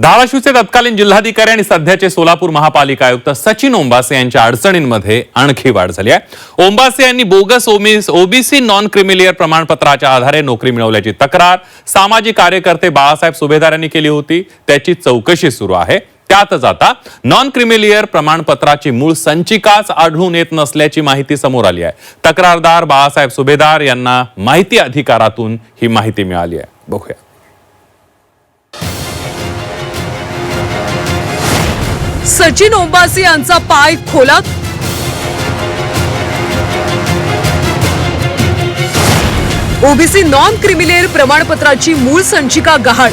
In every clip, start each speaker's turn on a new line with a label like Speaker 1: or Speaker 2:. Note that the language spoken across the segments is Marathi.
Speaker 1: धाराशिवचे तत्कालीन जिल्हाधिकारी आणि सध्याचे सोलापूर महापालिका आयुक्त सचिन ओंबासे यांच्या अडचणींमध्ये आणखी वाढ झाली आहे. ओंबासे यांनी bogus OBC non creamy layer प्रमाणपत्राच्या आधारे नोकरी मिळवल्याची तक्रार सामाजिक कार्यकर्ते बाळासाहेब सुभेदार यांनी केली होती. त्याची चौकशी सुरू आहे. त्यातच आता नॉन क्रिमिलियर प्रमाणपत्राची मूळ संचिकाच आढळून येत नसल्याची माहिती समोर आली आहे. तक्रारदार बाळासाहेब सुभेदार यांना माहिती अधिकारातून ही माहिती मिळाली आहे. बघूया.
Speaker 2: सचिन ओंबासी यांचा पाय खोलात ओबीसी नॉन क्रिमिलेअर प्रमाणपत्राची मूळ संचिका गहाळ.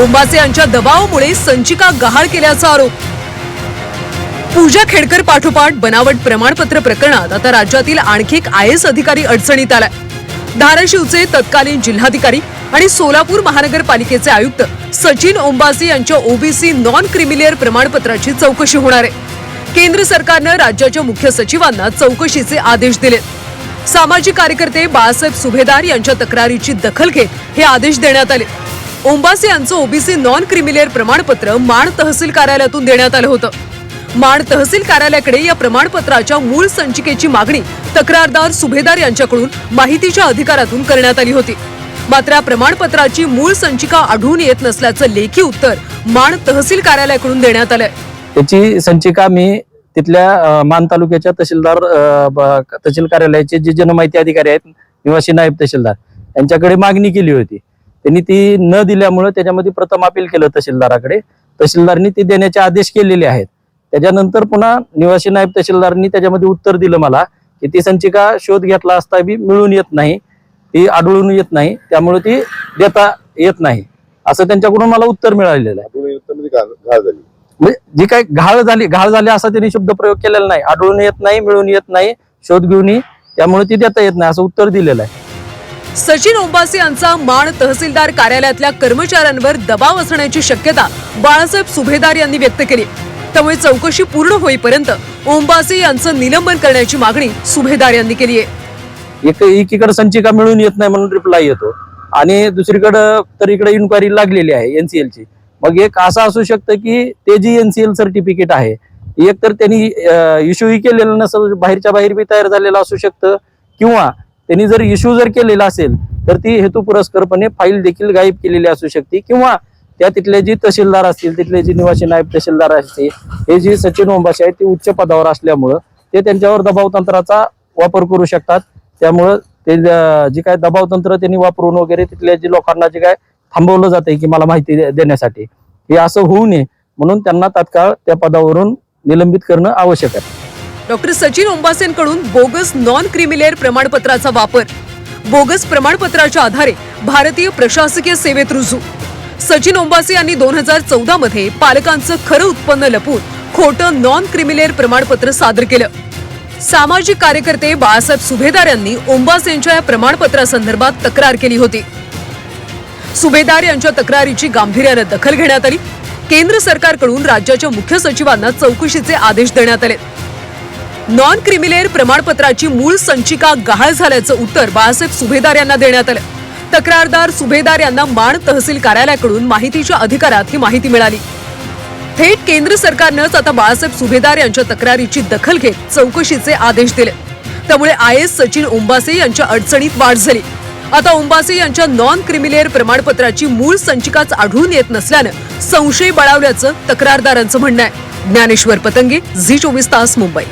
Speaker 2: ओंबासे यांच्या दबावामुळे संचिका गहाळ केल्याचा आरोप. पूजा खेडकर पाठोपाठ बनावट प्रमाणपत्र प्रकरणात आता राज्यातील आणखी एक आय एस अधिकारी अडचणीत आलाय. धाराशिवचे तत्कालीन जिल्हाधिकारी आणि सोलापूर महानगरपालिकेचे आयुक्त सचिन ओंबासी यांच्या ओबीसी नॉन क्रिमिलियर प्रमाणपत्राची चौकशी होणार आहे. केंद्र सरकारनं राज्याच्या मुख्य सचिवांना चौकशीचे आदेश दिले सामाजिक कार्यकर्ते बाळासाहेब सुभेदार यांच्या तक्रारीची दखल घेत हे आदेश देण्यात आले. ओंबासी यांचं ओबीसी नॉन क्रिमिलियर प्रमाणपत्र माण तहसील कार्यालयातून देण्यात आलं होतं. माण तहसील कार्यालयाकडे या प्रमाणपत्राच्या मूळ संचिकेची मागणी तक्रारदार सुभेदार यांच्याकडून माहितीच्या अधिकारातून करण्यात आली होती. मात्र या प्रमाणपत्राची मूळ संचिका आढळून येत नसल्याचं लेखी उत्तर माण तहसील कार्यालयाकडून देण्यात आलंय.
Speaker 3: त्याची संचिका मी तिथल्या मान तालुक्याच्या तहसीलदार तहसील कार्यालयाचे जे जनमाहिती अधिकारी आहेत निवासी नायब तहसीलदार यांच्याकडे मागणी केली होती. त्यांनी ती न दिल्यामुळे त्याच्यामध्ये प्रथम अपील केलं तहसीलदाराकडे. तहसीलदारनी ती देण्याचे आदेश केलेले आहेत. त्याच्यानंतर पुन्हा निवासी नायब तहसीलदारनी त्याच्यामध्ये उत्तर दिलं मला की ती संचिका शोध घेतला असता बी मिळून येत नाही. ती आढळून येत नाही त्यामुळे ती देता येत नाही. असं त्यांच्याकडून मला उत्तर मिळालेलं आहे. म्हणजे जी काही घाळ झाली घाळ झाली असा त्यांनी शब्द प्रयोग केलेला नाही. आढळून येत नाही मिळून येत नाही शोध घेऊन ये, त्यामुळे ती देता येत नाही असं उत्तर दिलेलं आहे.
Speaker 2: सचिन ओंबासी यांचा माण तहसीलदार कार्यालयातल्या कर्मचाऱ्यांवर दबाव असण्याची शक्यता बाळासाहेब सुभेदार यांनी व्यक्त केली. त्यामुळे चौकशी पूर्ण होईपर्यंत ओंबासी यांचं निलंबन करण्याची मागणी सुभेदार यांनी केली आहे.
Speaker 3: एक एकीकडे संचिका मिळून येत नाही म्हणून रिप्लाय येतो. आणि दुसरीकडं तर इकडे इन्क्वायरी लागलेली आहे एनसीएलची मग एक असं असू शकतं की ते जी एनसीएल सर्टिफिकेट आहे एक तर त्यांनी इश्यूही केलेलं नसेल बाहेरच्या बाहेर बी तयार झालेलं असू शकतं किंवा त्यांनी जर इश्यू जर केलेला असेल तर ती हेतुपुरस्करपणे फाईल देखील गायब केलेली असू शकते किंवा त्या तिथले जे तहसीलदार असतील तिथले जे निवासी नायब तहसीलदार असतील हे जे सचिन ओंबाशी आहेत ते उच्च पदावर असल्यामुळं ते त्यांच्यावर दबाव तंत्राचा वापर करू शकतात. त्यामुळं ते जे काय दबाव तंत्र त्यांनी वापरून वगैरे तिथल्या जे लोकांना जे काय थांबवलं जातंय की मला माहिती दे- देण्यासाठी हे असं होऊ नये म्हणून त्यांना तात्काळ त्या पदावरून निलंबित करणं आवश्यक आहे.
Speaker 2: डॉक्टर सचिन ओंबासेंकडून बोगस नॉन क्रिमिलेअर प्रमाणपत्राचा वापर. बोगस प्रमाणपत्राच्या आधारे भारतीय प्रशासकीय सेवेत रुजू. सचिन ओंबासे यांनी दोन हजार चौदा मध्ये पालकांचं खरं उत्पन्न लपून खोटं नॉन क्रिमिलेअर प्रमाणपत्र सादर केलं. सामाजिक कार्यकर्ते बाळासाहेब सुभेदार यांनी ओंबासेंच्या या प्रमाणपत्रासंदर्भात तक्रार केली होती. सुभेदार यांच्या तक्रारीची गांभीर्यानं दखल घेण्यात आली. केंद्र सरकारकडून राज्याच्या मुख्य सचिवांना चौकशीचे आदेश देण्यात आले. नॉन क्रिमिलेअर प्रमाणपत्राची मूळ संचिका गहाळ झाल्याचं उत्तर बाळासाहेब सुभेदार यांना देण्यात आलं. तक्रारदार सुभेदार यांना माण तहसील कार्यालयाकडून माहितीच्या अधिकारात ही माहिती मिळाली. थेट केंद्र सरकारनंच आता बाळासाहेब सुभेदार यांच्या तक्रारीची दखल घेत चौकशीचे आदेश दिले. त्यामुळे आय एस सचिन ओंबासे यांच्या अडचणीत वाढ झाली. आता ओंबासे यांच्या नॉन क्रिमिलेअर प्रमाणपत्राची मूळ संचिकाच आढळून येत नसल्यानं संशय बळावल्याचं तक्रारदारांचं म्हणणं आहे. ज्ञानेश्वर पतंगे झी चोवीस तास मुंबई.